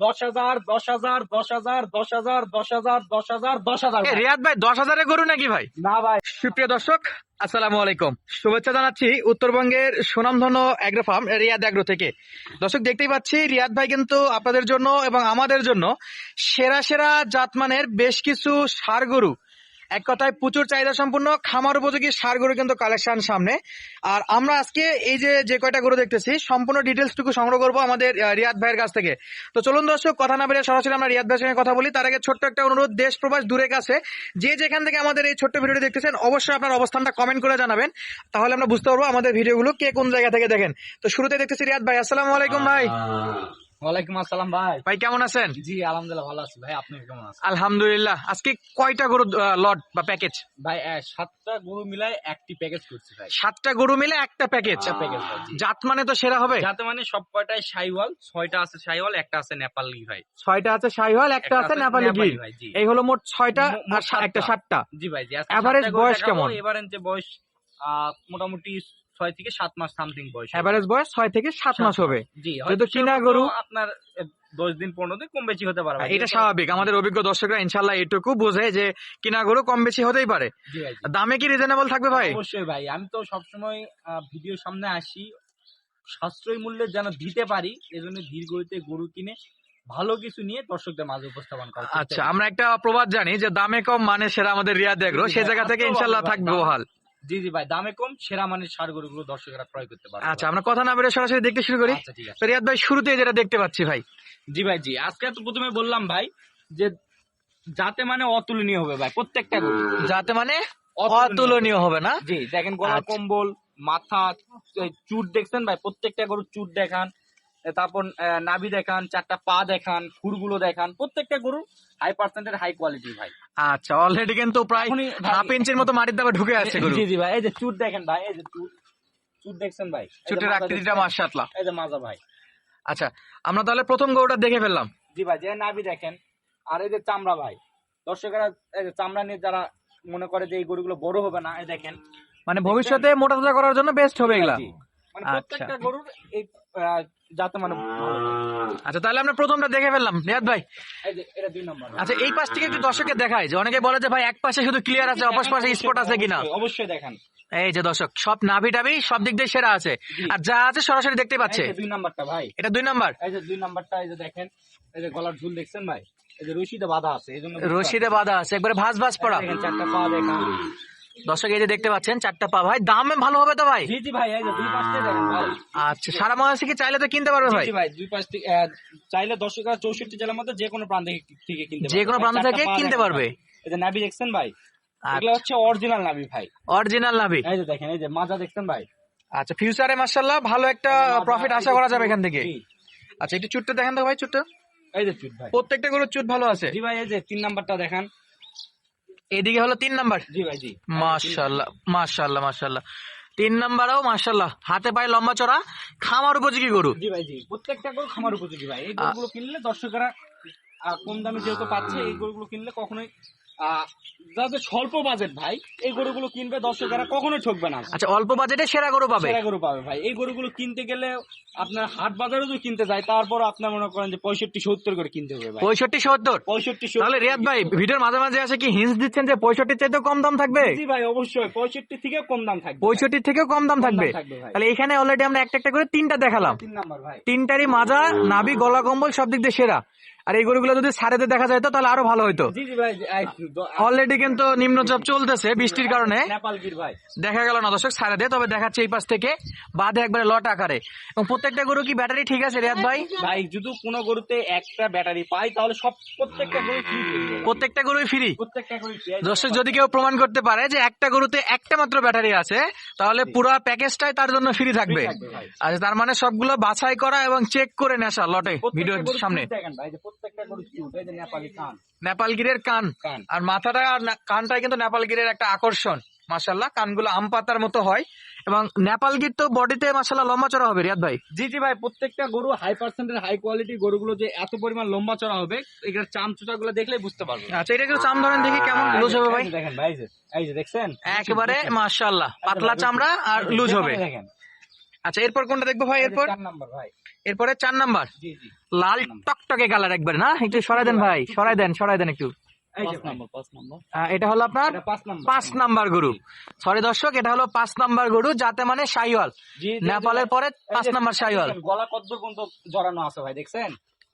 দশ হাজার দশ হাজার দশ হাজার দশ হাজার দশ হাজার দশ হাজার দশ হাজার রিয়াদ ভাই দশ হাজারে গরু নাকি ভাই? না ভাই। সুপ্রিয় দর্শক আসসালামু আলাইকুম। শুভেচ্ছা জানাচ্ছি উত্তরবঙ্গের সুনামধন্য অ্যাগ্রো ফার্ম রিয়াদ অ্যাগ্রো থেকে। দর্শক দেখতেই পাচ্ছি রিয়াদ ভাই কিন্তু আপনাদের জন্য এবং আমাদের জন্য সেরা সেরা জাতমানের বেশ কিছু সার গরু এক কথায় প্রচুর চাহিদা সম্পূর্ণ, খামার উপযোগী সার গরু কিন্তু কালেকশন সামনে। আর আমরা আজকে এই যে যে কয়টা গরু দেখতেছি, সম্পূর্ণ ডিটেলস টুকু সংগ্রহ করব আমাদের রিয়াদ ভাইয়ের কাছ থেকে। তো চলুন দর্শক, কথা না বেরিয়ে সরাসরি আমরা রিয়াদ ভাইয়ের সঙ্গে কথা বলি। তার আগে ছোট্ট একটা অনুরোধ, দেশ, প্রবাস দূরে কাছে। যে যেখান থেকে আমাদের এই ছোট্ট ভিডিওটি দেখতেছেন, অবশ্যই আপনার অবস্থানটা কমেন্ট করে জানাবেন। তাহলে আমরা বুঝতে পারব আমাদের ভিডিওগুলো কে কোন জায়গা থেকে দেখেন। তো শুরুতে দেখতেছি রিয়াদ ভাই। আসসালামু আলাইকুম ভাই। ওয়ালাইকুম আসসালাম ভাই। ভাই কেমন আছেন? জি আলহামদুলিল্লাহ ভালো আছি। ভাই আপনি কেমন আছেন? আলহামদুলিল্লাহ। আজকে কয়টা গরু লট বা প্যাকেজ? ভাই সাতটা গরু মিলাই একটি প্যাকেজ করছি ভাই। সাতটা গরু মিলে একটা প্যাকেজ? প্যাকেজ জাত মানে তো সেরা হবে? যাতে মানে সব কয়টাই সাইওয়াল ছয়টা আছে সাইওয়াল একটা আছে নেপালি ভাই। ছয়টা আছে শাহিওয়াল একটা আছে নেপালি গির। ভাই এই হলো মোট ছয়টা আর একটা সাতটা। জি ভাই জি Average বয়স কেমন? এবার যে বয়স মোটামুটি ছয় থেকে সাত মাস সামথিং বয়স। এভারেজ বয়স ছয় থেকে সাত মাস হবে। জি হয়তো কিনা গরু আপনার দশ দিন পনেরো দিন কম বেশি হতে পারে। এটা স্বাভাবিক। আমাদের অভিজ্ঞ দর্শকরা ইনশাল্লাহ এটুকু বোঝে যে কিনা গরু কম বেশি হতেই পারে। দামে কি রিজনেবল থাকবে ভাই? অবশ্যই ভাই আমি তো সবসময় ভিডিও সামনে আসি। সাশ্রয়ী মূল্যে যেন দিতে পারি এজন্য ধীর গতিতে গরু কিনে ভালো কিছু নিয়ে দর্শকদের মাঝে উপস্থাপন করা আচ্ছা আমরা একটা প্রবাদ জানি যে দামে কম মানে সেরা আমাদের রিয়াদ এগ্রো। সে জায়গা থেকে ইনশাল্লাহ থাকবে বহাল। জি জি ভাই দামে কম সেরা মানের সার গরুগুলো দর্শকেরা ক্রয় করতে পারে আচ্ছা আমরা কথা না বেরো সরাসরি দেখতে শুরু করি। আচ্ছা ঠিক আছে। রিয়াদ ভাই শুরুতে যেটা দেখতে পাচ্ছি ভাই। জি ভাই জি আজকে তো প্রথমে বললাম ভাই যে যাতে মানে অতুলনীয় হবে ভাই প্রত্যেকটা গরু। যাতে মানে অতুলনীয়। হবে। না? জি দেখেন গলার আচ্ছা। কম্বল মাথা চুট দেখছেন ভাই প্রত্যেকটা গরুর চুট দেখান। তারপর নাভি দেখান চারটা পা দেখান খুরগুলো দেখান। প্রত্যেকটা গরু হাই পার্সেন্টের হাই কোয়ালিটি ভাই। আচ্ছা অলরেডি কিন্তু প্রায় হাফ ইঞ্চির মতো মাটির দামে ঢুকে আছে গরু। জি জি ভাই এই যে চুট দেখেন ভাই এই যে চুট। চুট দেখছেন ভাই? চুটের আকৃতিটা মাশাআল্লাহ। এই যে মাজা ভাই। আচ্ছা আমরা তাহলে প্রথম গরুটা দেখে ফেললাম। জি ভাই যে নাভি দেখেন আর এই যে চামড়া ভাই। দর্শকেরা চামড়া নিয়ে যারা মনে করে যে এই গরুগুলো বড় হবে না এই দেখেন। মানে ভবিষ্যতে মোটা তাজা করার জন্য বেস্ট হবে এগুলা। মানে আচ্ছা। প্রত্যেকটা গরুর এই যাতে মানে। আচ্ছা তাহলে আমরা প্রথমটা দেখে ফেললাম। রিয়াদ ভাই? এই এটা দুই নম্বর আচ্ছা এই পাশ থেকে একটু দর্শকের দেখায় যে অনেকে বলে যে ভাই এক পাশে শুধু ক্লিয়ার আছে অপর পাশে স্পট আছে কিনা? অবশ্যই, দেখেন। এই যে দর্শক সব নাভি টাভি সব দিক দিয়ে সেরা আছে। আর যা আছে সরাসরি দেখতে পাচ্ছে। দুই নাম্বারটা ভাই। এটা দুই নাম্বার? এই যে দুই নাম্বারটা এই যে দেখেন এই যে গলার ঝুল দেখছেন ভাই? এই যে রশিতে বাঁধা আছে এই জন্য রশিদে বাঁধা আছে একবারে ভাস ভাস পড়া। দেখেন চারটা পা দেখান। দর্শক এই যে দেখতে পাচ্ছেন চারটা পা ভাই। দাম ভালো হবে তো ভাই? জি জি ভাই দুই পাশে দেখেন আচ্ছা সারা মহারাষ্ট্র কি চাইলে তো কিনতে পারবে ভাই? জি ভাই দুই পাশ থেকে চাইলে দর্শক চৌষট্টি জেলার মধ্যে যে কোনো প্রান্ত থেকে- কিনতে যে কোনো প্রান্ত থেকে কিনতে পারবে। ভাই। এই যে নাভি দেখছেন ভাই? এগুলো হচ্ছে অরিজিনাল নাভি ভাই। অরিজিনাল নাভি। এই যে দেখেন এই যে মাজা দেখছেন ভাই? আচ্ছা ফিউচারে মার্শাল্লাহ ভালো একটা প্রফিট আশা করা যাবে এখান থেকে। আচ্ছা একটু চুটটা দেখেন তো ভাই চুটটা। এই যে চুট ভাই। প্রত্যেকটা গরুর চুট ভালো আছে? জি ভাই এই যে তিন নাম্বারটা দেখান। এদিকে হলো তিন নাম্বার। জি ভাই জি। মাশাল্লাহ মাশাল্লাহ মাশাল্লাহ। তিন নাম্বারও মাশাল্লাহ। হাতে পায়ে লম্বা চড়া খামার উপযোগী গরু। জি ভাই জি। প্রত্যেকটা গরু খামার উপযোগী ভাই। এই গরুগুলো কিনলে দর্শকেরা কম দামে যেহেতু পাচ্ছে এই গরুগুলো কিনলে কখনোই যাদের স্বল্প বাজেট ভাই। এই গরুগুলো কিনবে দর্শকেরা কখনোই ঠকবে না। আচ্ছা অল্প বাজেটে সেরা গরু পাবে। সেরা গরু পাবে ভাই। এই গরুগুলো কিনতে গেলে আপনার হাট বাজারে যদি কিনতে যায় তারপর আপনার মনে করেন যে পঁয়ষট্টি সত্তর করে কিনতে হবে ভাই। পঁয়ষট্টি সত্তর? পঁয়ষট্টি তাহলে রিয়াদ ভাই ভিডিওর মাঝে মাঝে আসে কি হিন্স দিচ্ছেন যে পঁয়ষট্টির চাইতেও কম দাম থাকবে? জি ভাই অবশ্যই। পঁয়ষট্টি থেকে কম দাম থাকবে। ভাই। পঁয়ষট্টির থেকেও কম দাম থাকবে। থাকবে তাহলে এখানে অলরেডি আমরা একটা একটা করে তিনটা দেখালাম। তিন নাম্বার ভাই। তিনটারই মাজা নাভি গলা কম্বল সব দিক দিয়ে সেরা। আর এই গরুগুলো যদি সারেতে দেখা যায় তো তাহলে আরও ভালো দ- অলরেডি কিন্তু নিম্নচাপ চলতেছে বৃষ্টির কারণে। দেখা গেল না দর্শক সারে দিয়ে তবে দেখাচ্ছে এই পাশ থেকে। বাদে একবারে লট আকারে। এবং প্রত্যেকটা গরু কি ব্যাটারি ঠিক আছে রিয়াদ ভাই? ভাই যদি কোনো গরুতে একটা ব্যাটারি পাই তাহলে সব প্রত্যেকটা গরু ফ্রি প্রত্যেকটা গরুই ফ্রি দর্শক যদি কেউ প্রমাণ করতে পারে যে একটা গরুতে একটা মাত্র ব্যাটারি আছে তাহলে পুরো প্যাকেজটাই তার জন্য ফ্রি থাকবে। আচ্ছা তার মানে সবগুলো বাছাই করা এবং চেক করে নেশা লটে ভিডিওর সামনে। নেপালগিরের কান। আর মাথাটা আর কানটাই কিন্তু নেপালগিরের একটা আকর্ষণ মাসাল্লাহ কানগুলো আম পাতার মতো হয়। এবং নেপালগির তো বডিতে মাসাল্লাহ লম্বা চড়া হবে রিয়াদ ভাই? জি জি ভাই প্রত্যেকটা গরু হাই পার্সেন্টের হাই কোয়ালিটি গরুগুলো যে এত পরিমাণ লম্বা চড়া হবে এগুলোর চাম চুটা গুলো দেখলেই বুঝতে পারবে আচ্ছা এটা একটু চাম ধরেন দেখি কেমন লুজ হবে ভাই। দেখেন ভাই এই যে দেখছেন? একেবারে মাশাল্লাহ পাতলা চামড়া আর লুজ হবে। দেখেন। আচ্ছা এরপর কোনটা দেখব ভাই এরপর? চার নাম্বার ভাই। এরপরে চার নাম্বার। জি জি। লাল টকটকে কালার একবার না? একটু সরাই দেন ভাই সরাই দেন সরাই দেন একটু। এটা হলো আপনার পাঁচ নাম্বার। গরু। সরি দর্শক এটা হলো পাঁচ নাম্বার গরু যাতে মানে জি, নেপালের পরে পাঁচ নাম্বার সাইওয়াল গলা কতদূর পর্যন্ত জড়ানো আছে ভাই দেখছেন?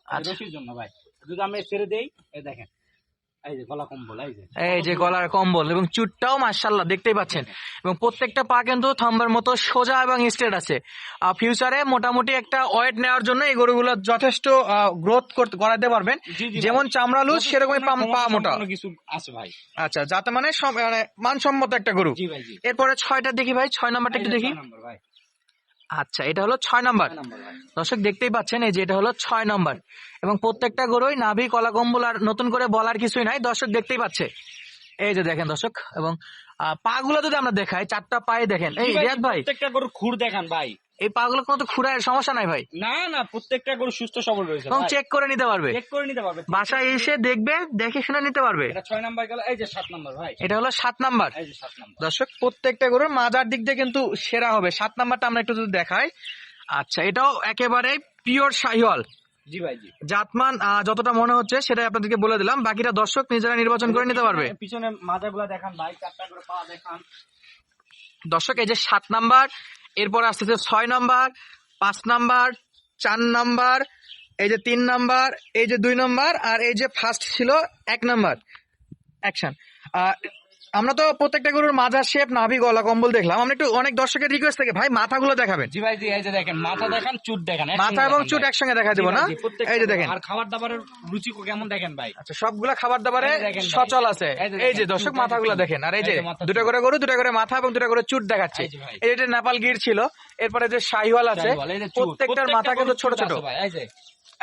আচ্ছা। জন্য ভাই। যদি আমি ছেড়ে দেই দেখেন এই যে গলার কম্বল এবং চুটটাও মার্শাল্লাহ দেখতেই পাচ্ছেন। এবং প্রত্যেকটা পা কিন্তু থাম্বার মতো সোজা এবং স্ট্রেট আছে। ফিউচারে মোটামুটি একটা ওয়েট নেওয়ার জন্য এই গরুগুলো যথেষ্ট গ্রোথ করতে করাতে পারবেন। যেমন। চামড়া লুজ সেরকমই পা মোটা। কিছু আছে ভাই। আচ্ছা যাতে মানে মানে মানসম্মত একটা গরু। এরপরে ছয়টা দেখি ভাই ছয় নাম্বারটা একটু দেখি। ভাই। আচ্ছা এটা হলো ছয় নাম্বার। দর্শক দেখতেই পাচ্ছেন এই যে এটা হলো ছয় নম্বর। এবং প্রত্যেকটা গরুই নাভি কলা কম্বল আর নতুন করে বলার কিছুই নাই। দর্শক দেখতেই পাচ্ছে। এই যে দেখেন দর্শক এবং পা গুলো যদি আমরা দেখাই চারটা পায়ে দেখেন। এই ভাই, রিয়াদ ভাই। প্রত্যেকটা গরু খুর দেখান ভাই। এই পাগুলো কোনো তো খুঁড়ার সমস্যা নাই ভাই? না না প্রত্যেকটা গরু সুস্থ সবল রয়েছে এবং চেক করে নিতে পারবে। চেক করে নিতে পারবে। বাসায় এসে দেখবে দেখে শুনে নিতে পারবে। এটা ছয় নাম্বার গেল এই যে সাত নাম্বার ভাই। এটা হলো সাত নাম্বার। এই যে সাত নাম্বার। দর্শক প্রত্যেকটা গরুর মাজার দিক দিয়ে কিন্তু সেরা হবে। সাত নাম্বারটা আমরা একটু যদি দেখাই। আচ্ছা এটাও একেবারে পিওর শাহিওয়াল। জি ভাই জি। জাতমান যতটা মনে হচ্ছে সেটাই আপনাদেরকে বলে দিলাম। বাকিটা দর্শক নিজেরা নির্বাচন করে নিতে পারবে। পিছনে মাজাগুলা দেখান ভাই চারটা করে পা দেখান। দর্শক এই যে সাত নাম্বার এরপর আসতেছে ছয় নম্বর, পাঁচ নাম্বার, চার নাম্বার, এই যে তিন নাম্বার, এই যে দুই নম্বর, আর এই যে ফার্স্ট ছিল এক নম্বর। অ্যাকশন আমরা তো প্রত্যেকটা গরুর মাজার শেপ নাভি গলা কম্বল দেখলাম। আমরা একটু অনেক দর্শকের রিকোয়েস্ট থেকে ভাই মাথাগুলো দেখাবেন। জি ভাই জি এই যে দেখেন মাথা দেখান চুট দেখান মাথা এবং চুট একসঙ্গে দেখা দেবো না? এই যে দেখেন। আর খাবার দাবারের রুচি কেমন দেখেন ভাই? আচ্ছা সবগুলা খাবার দাবারে। সচল আছে। এই যে দর্শক মাথাগুলো দেখেন। আর এই যে মাথা দুটো করে গরু দুটো করে মাথা এবং দুটো করে চুট দেখাচ্ছে। এই যে নেপাল গির ছিল এরপরে যে শাহিওয়াল আছে। প্রত্যেকটার মাথা কিন্তু ছোট ছোট। এই যে।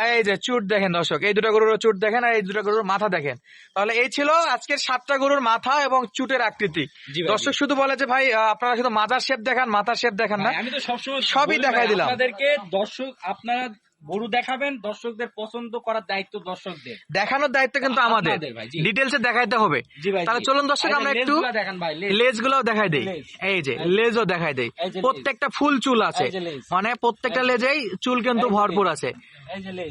এই যে চুট দেখেন দর্শক এই দুটা গরুর চুট দেখেন আর এই দুটা গরুর মাথা দেখেন। তাহলে এই ছিল আজকের সাতটা গরুর মাথা এবং চুটের আকৃতি। দর্শক শুধু বলে যে ভাই আপনারা শুধু মাথার শেপ দেখান মাথার শেপ দেখান না আমি তো সবসময় সবই দেখাই দিলাম। আপনাদেরকে দর্শক আপনারা গরু দেখাবেন দর্শকদের পছন্দ করার দায়িত্ব দর্শকদের। দেখানোর দায়িত্ব কিন্তু আমাদের। ডিটেলসে দেখাইতে হবে। তাহলে চলুন দর্শক আমরা একটু লেজ। গুলাও দেখাই দেই। এই যে লেজও দেখাই দেই। প্রত্যেকটা ফুল চুল আছে। মানে প্রত্যেকটা লেজেই চুল কিন্তু ভরপুর আছে।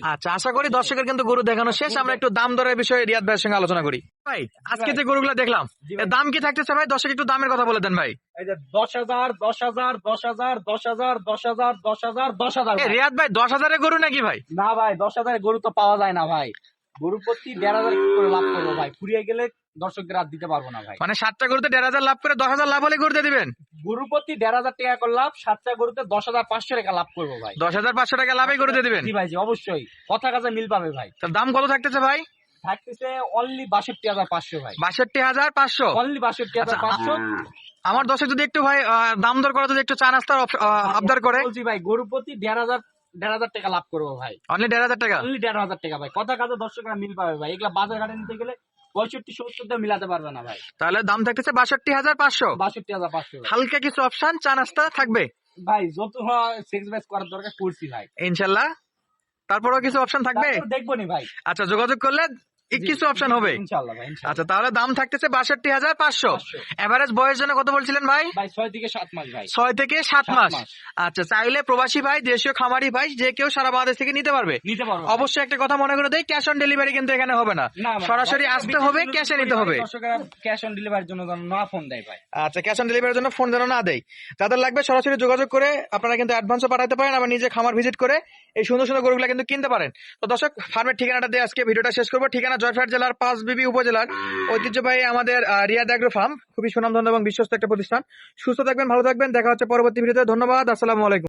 আচ্ছা আশা করি দর্শকের কিন্তু গরু দেখানো শেষ। আমরা একটু দাম দরের বিষয়ে রিয়াদ ভাইয়ের সঙ্গে আলোচনা করি। ভাই আজকে যে গরুগুলো দেখলাম দাম কি থাকতেছে ভাই? দর্শক একটু দামের কথা বলে দেন ভাই। দশ হাজার দশ হাজার দশ হাজার দশ হাজার দশ হাজার দশ হাজার দশ হাজার রিয়াদ ভাই দশ হাজারের গরু নাকি ভাই? না ভাই দশ হাজার গরু তো পাওয়া যায় না ভাই। গরু প্রতি দেড় হাজার করে লাভ করব ভাই? ফুরিয়ে গেলে দর্শকদের আর দিতে পারব না ভাই। মানে সাতটা গরুতে দেড় হাজার লাভ করে দশ হাজার লাভ হলে গরু দিয়ে দিবেন? গরু প্রতি দেড় হাজার টাকা করে লাভ সাতটা গরুতে দশ হাজার পাঁচশো টাকা লাভ করব ভাই। দশ হাজার পাঁচশো টাকা লাভে গরু দিয়ে দিবেন? জি ভাই জি অবশ্যই। কথা কাজে মিল পাবে ভাই। তার দাম কত থাকতেছে ভাই? থাকতেছে অনলি বাষট্টি হাজার পাঁচশো ভাই। বাষট্টি হাজার পাঁচশো? অনলি বাষট্টি হাজার আচ্ছা, পাঁচশো। আমার দর্শক যদি একটু ভাই দাম দর করে যদি একটু চা নাস্তার আবদার করে। বলছি ভাই গরু প্রতি দেড় হাজার দেড় হাজার টাকা লাভ করব ভাই। অনলি দেড় হাজার টাকা? অনলি দেড় হাজার টাকা ভাই। কথা কাজে দর্শকরা মিল পাবে ভাই। এগুলা বাজার ঘাটে নিতে গেলে পঁয়ষট্টি সত্তর দিয়ে মিলাতে পারবে না ভাই। তাহলে দাম থাকতেছে বাষট্টি হাজার পাঁচশো। বাষট্টি হাজার পাঁচশো। হালকা কিছু অপশন চা নাস্তা থাকবে। ভাই যত সেক্স ব্যাচ করার দরকার করছি ভাই। ইনশাল্লাহ। তারপরেও কিছু অপশন থাকবে? দেখব নি ভাই। আচ্ছা যোগাযোগ করলে কিছু অপশন হবে। আচ্ছা তাহলে দাম থাকতেছে বাষট্টি হাজার পাঁচশো। এভারেজ বয়স জন্য কত বলছিলেন ভাই? ছয় থেকে সাত মাস ভাই। ছয় থেকে সাত মাস। আচ্ছা চাইলে প্রবাসী ভাই দেশীয় খামারি ভাই যে কেউ সারা বাংলাদেশ থেকে নিতে পারবে। নিতে পারব অবশ্যই একটা কথা মনে করে দেয় ক্যাশ অন ডেলিভারি কিন্তু এখানে হবে না। না সরাসরি আসতে হবে ক্যাশে নিতে হবে। ক্যাশ অন ডেলিভারির জন্য না ফোন দেয় ভাই। আচ্ছা ক্যাশ অন ডেলিভারির জন্য ফোন যেন না দেয় যাদের লাগবে সরাসরি যোগাযোগ করে আপনারা কিন্তু অ্যাডভান্সও পাঠাতে পারেন আবার নিজে খামার ভিজিট করে এই সুন্দর সুন্দর গরুগুলো কিন্তু কিনতে পারেন। তো দর্শক ফার্মের ঠিকানাটা দিয়ে আজকে ভিডিওটা শেষ করব। ঠিকানা জয়ফাট জেলার পাঁচ বিবি উপজেলার ঐতিহ্যবাহী আমাদের রিয়া রিয়াদ অ্যাগ্রো ফার্ম। খুবই সুনামধন্য এবং বিশ্বস্ত একটা প্রতিষ্ঠান। সুস্থ থাকবেন, ভালো থাকবেন। দেখা হচ্ছে পরবর্তী ভিডিওতে। ধন্যবাদ। আসসালামু আলাইকুম।